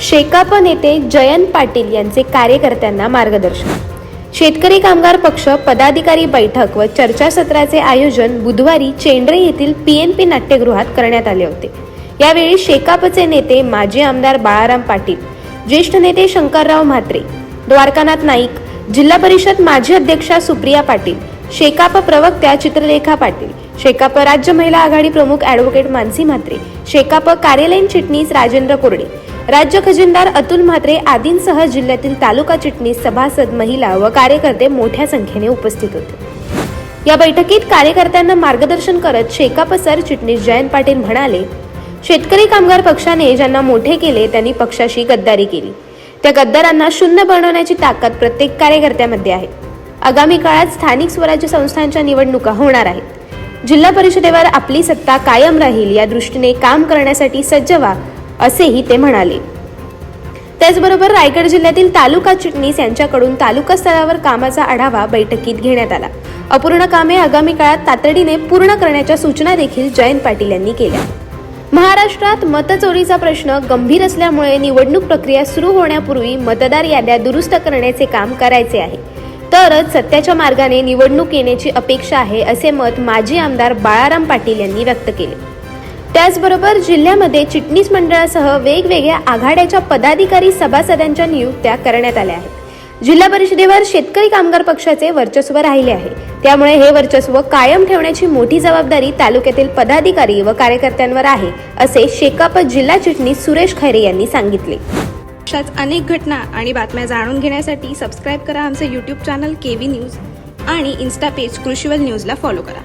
शेकाप नेते जयंत पाटील यांचे कार्यकर्त्यांना मार्गदर्शन. शेतकरी कामगार पक्ष पदाधिकारी बैठक व चर्चासत्राचे आयोजन बुधवारी चेंडरे येथील पीएनपी नाट्यगृहात करण्यात आले होते. यावेळी शेकापचे नेते माजी आमदार बाळाराम पाटील ज्येष्ठ नेते शंकरराव म्हात्रे द्वारकानाथ नाईक जिल्हा परिषद माजी अध्यक्षा सुप्रिया पाटील शेकाप प्रवक्त्या चित्रलेखा पाटील शेकाप राज्य महिला आघाडी प्रमुख ॲडव्होकेट मानसी म्हात्रे शेकाप कार्यालयीन चिटणीस राजेंद्र कोरडे राज्य खजिनदार अतुल म्हात्रे आदींसह जिल्ह्यातील तालुका चिटणीस सभासद महिला व कार्यकर्ते मोठ्या संख्येने उपस्थित होते. या बैठकीत कार्यकर्त्यांना मार्गदर्शन करत शेकाप सरचिटणीस जयंत पाटील म्हणाले शेतकरी कामगार पक्षाने ज्यांना मोठे केले त्यांनी पक्षाशी गद्दारी केली. त्या गद्दारांना शून्य बनवण्याची ताकद प्रत्येक कार्यकर्त्यामध्ये आहे. आगामी काळात स्थानिक स्वराज्य संस्थांच्या निवडणुका होणार आहेत. जिल्हा परिषदेवर आपली सत्ता कायम राहील या दृष्टीने काम करण्यासाठी सज्ज व्हा. असेही ते म्हणाले. त्याचबरोबर रायगड जिल्ह्यातील तालुका चिटणीस यांच्याकडून तालुका स्तरावर कामाचा आढावा बैठकीत घेण्यात आला. अपूर्ण कामे आगामी काळात तातडीने पूर्ण करण्याच्या सूचना देखील जयंत पाटील यांनी केल्या. महाराष्ट्रात मतचोरीचा प्रश्न गंभीर असल्यामुळे निवडणूक प्रक्रिया सुरू होण्यापूर्वी मतदार याद्या दुरुस्त करण्याचे काम करायचे आहे. तरच सत्याच्या मार्गाने निवडणूक येण्याची अपेक्षा आहे असे मत माजी आमदार बाळाराम पाटील यांनी व्यक्त केले. त्याचबरोबर जिल्ह्यामध्ये चिटणीस मंडळासह वेगवेगळ्या आघाड्याच्या पदाधिकारी सभासदांच्या नियुक्त्या करण्यात आल्या आहेत. जिल्हा परिषदेवर शेतकरी कामगार पक्षाचे वर्चस्व राहिले आहे. त्यामुळे हे वर्चस्व कायम ठेवण्याची मोठी जबाबदारी तालुक्यातील पदाधिकारी व कार्यकर्त्यांवर आहे असे शेकाप जिल्हा चिटणीस सुरेश खैरे यांनी सांगितले. अशाच अनेक घटना आणि बातम्या जाणून घेण्यासाठी सबस्क्राईब करा आमचे YouTube channel K V news आणि इन्स्टा पेज कृषीवल न्यूजला फॉलो करा.